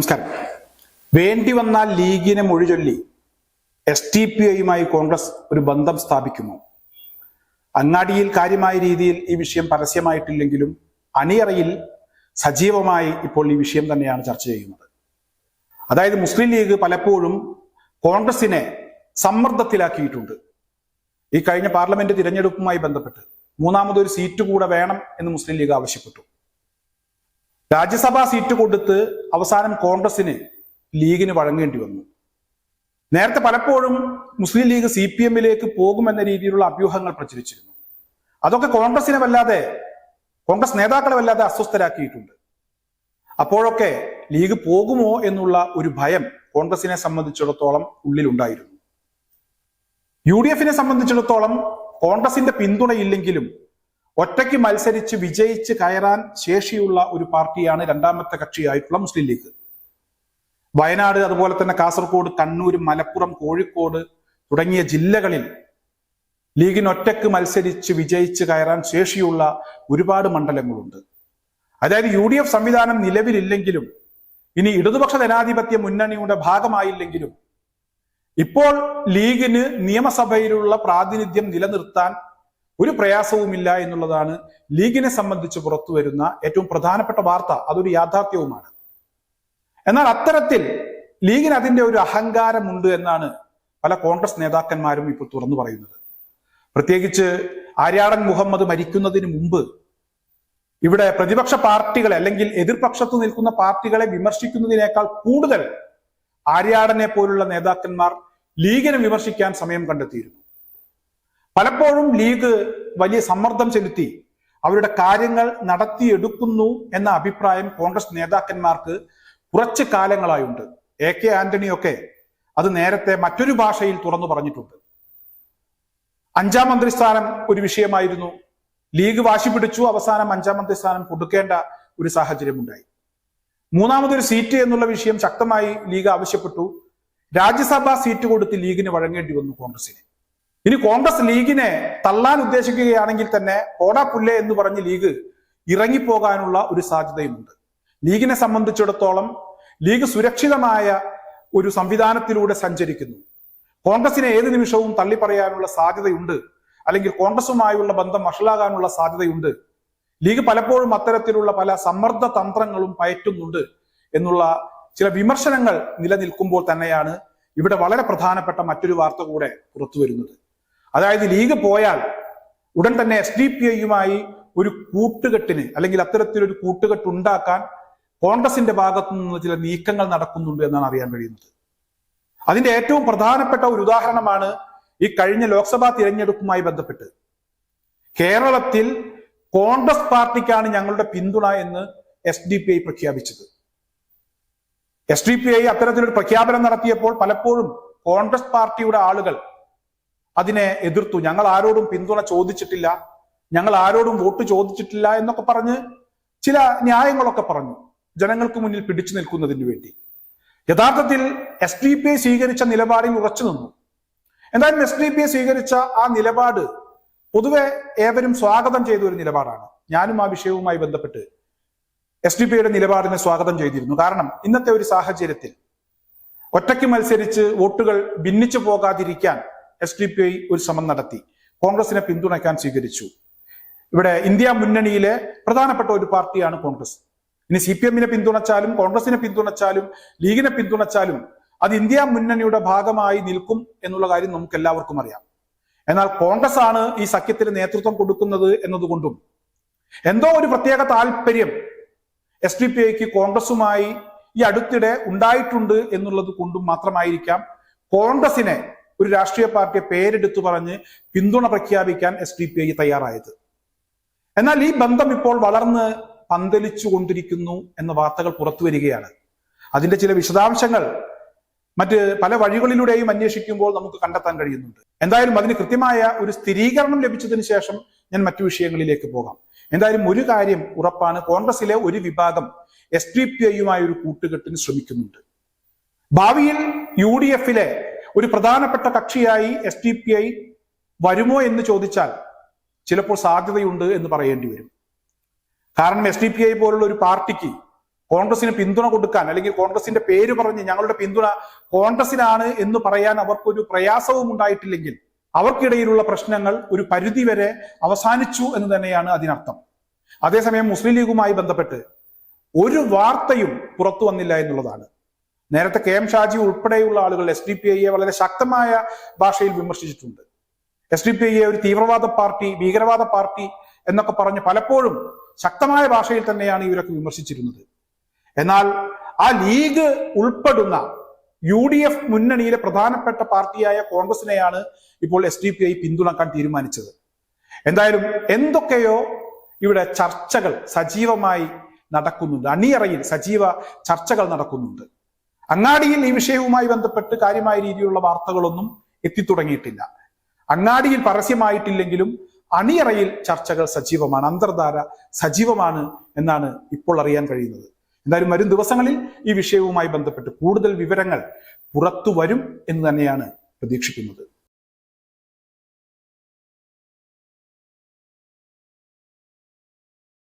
നമസ്കാരം. വേണ്ടി വന്നാൽ ലീഗിനെ മൊഴിചൊല്ലി എസ് ടി പി ഐയുമായി കോൺഗ്രസ് ഒരു ബന്ധം സ്ഥാപിക്കുമോ അങ്ങാടിയിൽ കാര്യമായ രീതിയിൽ ഈ വിഷയം പരസ്യമായിട്ടില്ലെങ്കിലും അണിയറയിൽ സജീവമായി ഇപ്പോൾ ഈ വിഷയം തന്നെയാണ് ചർച്ച ചെയ്യുന്നത്. അതായത് മുസ്ലിം ലീഗ് പലപ്പോഴും കോൺഗ്രസിനെ സമ്മർദ്ദത്തിലാക്കിയിട്ടുണ്ട്. ഈ കഴിഞ്ഞ പാർലമെന്റ് തിരഞ്ഞെടുപ്പുമായി ബന്ധപ്പെട്ട് മൂന്നാമതൊരു സീറ്റ് കൂടെ വേണം എന്ന് മുസ്ലിം ലീഗ് ആവശ്യപ്പെട്ടു. രാജ്യസഭാ സീറ്റ് കൊടുത്ത് അവസാനം കോൺഗ്രസിന് ലീഗിന് വഴങ്ങേണ്ടി വന്നു. നേരത്തെ പലപ്പോഴും മുസ്ലിം ലീഗ് സി പി എമ്മിലേക്ക് പോകുമെന്ന രീതിയിലുള്ള അഭ്യൂഹങ്ങൾ പ്രചരിച്ചിരുന്നു. അതൊക്കെ കോൺഗ്രസിനെ വല്ലാതെ കോൺഗ്രസ് നേതാക്കളെ വല്ലാതെ അസ്വസ്ഥരാക്കിയിട്ടുണ്ട്. അപ്പോഴൊക്കെ ലീഗ് പോകുമോ എന്നുള്ള ഒരു ഭയം കോൺഗ്രസിനെ സംബന്ധിച്ചിടത്തോളം ഉള്ളിലുണ്ടായിരുന്നു. യു ഡി എഫിനെ സംബന്ധിച്ചിടത്തോളം കോൺഗ്രസിന്റെ പിന്തുണയില്ലെങ്കിലും ഒറ്റയ്ക്ക് മത്സരിച്ച് വിജയിച്ച് കയറാൻ ശേഷിയുള്ള ഒരു പാർട്ടിയാണ് രണ്ടാമത്തെ കക്ഷിയായിട്ടുള്ള മുസ്ലിം ലീഗ്. വയനാട് അതുപോലെ തന്നെ കാസർഗോഡ് കണ്ണൂർ മലപ്പുറം കോഴിക്കോട് തുടങ്ങിയ ജില്ലകളിൽ ലീഗിന് ഒറ്റയ്ക്ക് മത്സരിച്ച് വിജയിച്ച് കയറാൻ ശേഷിയുള്ള ഒരുപാട് മണ്ഡലങ്ങളുണ്ട്. അതായത് യു ഡി എഫ് സംവിധാനം നിലവിലില്ലെങ്കിലും ഇനി ഇടതുപക്ഷ ജനാധിപത്യ മുന്നണിയുടെ ഭാഗമായില്ലെങ്കിലും ഇപ്പോൾ ലീഗിന് നിയമസഭയിലുള്ള പ്രാതിനിധ്യം നിലനിർത്താൻ ഒരു പ്രയാസവുമില്ല എന്നുള്ളതാണ് ലീഗിനെ സംബന്ധിച്ച് പുറത്തു വരുന്ന ഏറ്റവും പ്രധാനപ്പെട്ട വാർത്ത. അതൊരു യാഥാർത്ഥ്യവുമാണ്. എന്നാൽ അത്തരത്തിൽ ലീഗിന് അതിന്റെ ഒരു അഹങ്കാരമുണ്ട് എന്നാണ് പല കോൺഗ്രസ് നേതാക്കന്മാരും ഇപ്പോൾ തുറന്നു പറയുന്നത്. പ്രത്യേകിച്ച് ആര്യാടൻ മുഹമ്മദ് മരിക്കുന്നതിന് മുമ്പ് ഇവിടെ പ്രതിപക്ഷ പാർട്ടികളെ അല്ലെങ്കിൽ എതിർപക്ഷത്ത് നിൽക്കുന്ന പാർട്ടികളെ വിമർശിക്കുന്നതിനേക്കാൾ കൂടുതൽ ആര്യാടനെ പോലുള്ള നേതാക്കന്മാർ ലീഗിനെ വിമർശിക്കാൻ സമയം കണ്ടെത്തിയിരുന്നു. പലപ്പോഴും ലീഗ് വലിയ സമ്മർദ്ദം ചെലുത്തി. അവരുടെ കാര്യങ്ങൾ നടത്തിയെടുക്കുന്നു എന്ന അഭിപ്രായം കോൺഗ്രസ് നേതാക്കന്മാർക്ക് കുറച്ച് കാലങ്ങളായുണ്ട്. എ കെ ആന്റണിയൊക്കെ അത് നേരത്തെ മറ്റൊരു ഭാഷയിൽ തുറന്നു പറഞ്ഞിട്ടുണ്ട്. അഞ്ചാം മന്ത്രിസ്ഥാനം ഒരു വിഷയമായിരുന്നു. ലീഗ് വാശി പിടിച്ചു. അവസാനം അഞ്ചാം മന്ത്രിസ്ഥാനം കൊടുക്കേണ്ട ഒരു സാഹചര്യമുണ്ടായി. മൂന്നാമതൊരു സീറ്റ് എന്നുള്ള വിഷയം ശക്തമായി ലീഗ് ആവശ്യപ്പെട്ടു. രാജ്യസഭാ സീറ്റ് കൊടുത്ത് ലീഗിന് വഴങ്ങേണ്ടി വന്നു കോൺഗ്രസിന്. ഇനി കോൺഗ്രസ് ലീഗിനെ തള്ളാൻ ഉദ്ദേശിക്കുകയാണെങ്കിൽ തന്നെ ഓടാ പുല്ലേ എന്ന് പറഞ്ഞ് ലീഗ് ഇറങ്ങിപ്പോകാനുള്ള ഒരു സാധ്യതയുമുണ്ട്. ലീഗിനെ സംബന്ധിച്ചിടത്തോളം ലീഗ് സുരക്ഷിതമായ ഒരു സംവിധാനത്തിലൂടെ സഞ്ചരിക്കുന്നു. കോൺഗ്രസിനെ ഏത് നിമിഷവും തള്ളിപ്പറയാനുള്ള സാധ്യതയുണ്ട്. അല്ലെങ്കിൽ കോൺഗ്രസുമായുള്ള ബന്ധം വഷളാകാനുള്ള സാധ്യതയുണ്ട്. ലീഗ് പലപ്പോഴും അത്തരത്തിലുള്ള പല സമ്മർദ്ദ തന്ത്രങ്ങളും പയറ്റുന്നുണ്ട് എന്നുള്ള ചില വിമർശനങ്ങൾ നിലനിൽക്കുമ്പോൾ തന്നെയാണ് ഇവിടെ വളരെ പ്രധാനപ്പെട്ട മറ്റൊരു വാർത്ത കൂടെ പുറത്തു വരുന്നത് അതായത് ലീഗ് പോയാൽ ഉടൻ തന്നെ എസ് ഡി പി ഐയുമായി ഒരു കൂട്ടുകെട്ടിന് അല്ലെങ്കിൽ അത്തരത്തിലൊരു കൂട്ടുകെട്ട് ഉണ്ടാക്കാൻ കോൺഗ്രസിന്റെ ഭാഗത്തു നിന്ന് ചില നീക്കങ്ങൾ നടക്കുന്നുണ്ട് എന്നാണ് അറിയാൻ കഴിയുന്നത്. അതിന്റെ ഏറ്റവും പ്രധാനപ്പെട്ട ഒരു ഉദാഹരണമാണ് ഈ കഴിഞ്ഞ ലോക്സഭാ തിരഞ്ഞെടുപ്പുമായി ബന്ധപ്പെട്ട്. കേരളത്തിൽ കോൺഗ്രസ് പാർട്ടിക്കാണ് ഞങ്ങളുടെ പിന്തുണ എന്ന് എസ് ഡി പി ഐ പ്രഖ്യാപിച്ചത്. എസ് ഡി പി ഐ അത്തരത്തിലൊരു പ്രഖ്യാപനം നടത്തിയപ്പോൾ പലപ്പോഴും കോൺഗ്രസ് പാർട്ടിയുടെ ആളുകൾ അതിനെ എതിർത്തു. ഞങ്ങൾ ആരോടും പിന്തുണ ചോദിച്ചിട്ടില്ല. ഞങ്ങൾ ആരോടും വോട്ട് ചോദിച്ചിട്ടില്ല എന്നൊക്കെ പറഞ്ഞ് ചില ന്യായങ്ങളൊക്കെ പറഞ്ഞു. ജനങ്ങൾക്ക് മുന്നിൽ പിടിച്ചു നിൽക്കുന്നതിന് വേണ്ടി. യഥാർത്ഥത്തിൽ എസ് ഡി പി ഐ സ്വീകരിച്ച നിലപാടിൽ ഉറച്ചു നിന്നു. എന്തായാലും എസ് ഡി പി ഐ സ്വീകരിച്ച ആ നിലപാട് പൊതുവെ ഏവരും സ്വാഗതം ചെയ്ത ഒരു നിലപാടാണ്. ഞാനും ആ വിഷയവുമായി ബന്ധപ്പെട്ട് എസ് ഡി പി ഐയുടെ നിലപാടിനെ സ്വാഗതം ചെയ്തിരുന്നു. കാരണം ഇന്നത്തെ ഒരു സാഹചര്യത്തിൽ ഒറ്റയ്ക്ക് മത്സരിച്ച് വോട്ടുകൾ ഭിന്നിച്ചു പോകാതിരിക്കാൻ എസ് ഡി പി ഐ ഒരു ശ്രമം നടത്തി. കോൺഗ്രസിനെ പിന്തുണയ്ക്കാൻ സ്വീകരിച്ചു. ഇവിടെ ഇന്ത്യ മുന്നണിയിലെ പ്രധാനപ്പെട്ട ഒരു പാർട്ടിയാണ് കോൺഗ്രസ്. ഇനി സി പി എമ്മിനെ പിന്തുണച്ചാലും കോൺഗ്രസിനെ പിന്തുണച്ചാലും ലീഗിനെ പിന്തുണച്ചാലും അത് ഇന്ത്യ മുന്നണിയുടെ ഭാഗമായി നിൽക്കും എന്നുള്ള കാര്യം നമുക്ക് എല്ലാവർക്കും അറിയാം. എന്നാൽ കോൺഗ്രസ് ആണ് ഈ സഖ്യത്തിന് നേതൃത്വം കൊടുക്കുന്നത് എന്നതുകൊണ്ടും എന്തോ ഒരു പ്രത്യേക താല്പര്യം എസ് ഡി പി ഐക്ക് കോൺഗ്രസുമായി ഈ അടുത്തിടെ ഉണ്ടായിട്ടുണ്ട് എന്നുള്ളത് കൊണ്ടും മാത്രമായിരിക്കാം കോൺഗ്രസിനെ ഒരു രാഷ്ട്രീയ പാർട്ടിയെ പേരെടുത്തു പറഞ്ഞ് പിന്തുണ പ്രഖ്യാപിക്കാൻ എസ് ഡി പി ഐ തയ്യാറായത്. എന്നാൽ ഈ ബന്ധം ഇപ്പോൾ വളർന്ന് പന്തലിച്ചു കൊണ്ടിരിക്കുന്നു എന്ന വാർത്തകൾ പുറത്തു വരികയാണ്. അതിന്റെ ചില വിശദാംശങ്ങൾ മറ്റ് പല വഴികളിലൂടെയും അന്വേഷിക്കുമ്പോൾ നമുക്ക് കണ്ടെത്താൻ കഴിയുന്നുണ്ട്. എന്തായാലും അതിന് കൃത്യമായ ഒരു സ്ഥിരീകരണം ലഭിച്ചതിന് ശേഷം ഞാൻ മറ്റു വിഷയങ്ങളിലേക്ക് പോകാം. എന്തായാലും ഒരു കാര്യം ഉറപ്പാണ് കോൺഗ്രസിലെ ഒരു വിഭാഗം എസ് ഡി പി ഐയുമായി ഒരു കൂട്ടുകെട്ടിന് ശ്രമിക്കുന്നുണ്ട്. ഭാവിയിൽ യു ഡി എഫിലെ ഒരു പ്രധാനപ്പെട്ട കക്ഷിയായി എസ് ഡി പി ഐ വരുമോ എന്ന് ചോദിച്ചാൽ ചിലപ്പോൾ സാധ്യതയുണ്ട് എന്ന് പറയേണ്ടി വരും. കാരണം എസ് ഡി പി ഐ പോലുള്ള ഒരു പാർട്ടിക്ക് കോൺഗ്രസിന് പിന്തുണ കൊടുക്കാൻ അല്ലെങ്കിൽ കോൺഗ്രസിന്റെ പേര് പറഞ്ഞ് ഞങ്ങളുടെ പിന്തുണ കോൺഗ്രസിനാണ് എന്ന് പറയാൻ അവർക്കൊരു പ്രയാസവും ഉണ്ടായിട്ടില്ലെങ്കിൽ അവർക്കിടയിലുള്ള പ്രശ്നങ്ങൾ ഒരു പരിധി വരെ അവസാനിച്ചു എന്ന് തന്നെയാണ് അതിനർത്ഥം. അതേസമയം മുസ്ലിം ലീഗുമായി ബന്ധപ്പെട്ട് ഒരു വാർത്തയും പുറത്തു വന്നില്ല എന്നുള്ളതാണ്. നേരത്തെ കെ എം ഷാജി ഉൾപ്പെടെയുള്ള ആളുകൾ എസ് ഡി പി ഐയെ വളരെ ശക്തമായ ഭാഷയിൽ വിമർശിച്ചിട്ടുണ്ട്. എസ് ഡി പി ഐയെ ഒരു തീവ്രവാദ പാർട്ടി ഭീകരവാദ പാർട്ടി എന്നൊക്കെ പറഞ്ഞ് പലപ്പോഴും ശക്തമായ ഭാഷയിൽ തന്നെയാണ് ഇവരൊക്കെ വിമർശിച്ചിരുന്നത്. എന്നാൽ ആ ലീഗ് ഉൾപ്പെടുന്ന യു ഡി എഫ് മുന്നണിയിലെ പ്രധാനപ്പെട്ട പാർട്ടിയായ കോൺഗ്രസിനെയാണ് ഇപ്പോൾ എസ് ഡി പി ഐ പിന്തുണക്കാൻ തീരുമാനിച്ചത്. എന്തായാലും എന്തൊക്കെയോ ഇവിടെ ചർച്ചകൾ സജീവമായി നടക്കുന്നുണ്ട്. അണിയറയിൽ സജീവ ചർച്ചകൾ നടക്കുന്നുണ്ട്. അങ്ങാടിയിൽ ഈ വിഷയവുമായി ബന്ധപ്പെട്ട് കാര്യമായ രീതിയിലുള്ള വാർത്തകളൊന്നും എത്തിത്തുടങ്ങിയിട്ടില്ല. അങ്ങാടിയിൽ പരസ്യമായിട്ടില്ലെങ്കിലും അണിയറയിൽ ചർച്ചകൾ സജീവമാണ് അന്തർധാര സജീവമാണ് എന്നാണ് ഇപ്പോൾ അറിയാൻ കഴിയുന്നത്. എന്തായാലും വരും ദിവസങ്ങളിൽ ഈ വിഷയവുമായി ബന്ധപ്പെട്ട് കൂടുതൽ വിവരങ്ങൾ പുറത്തു വരും എന്ന് തന്നെയാണ് പ്രതീക്ഷിക്കുന്നത്.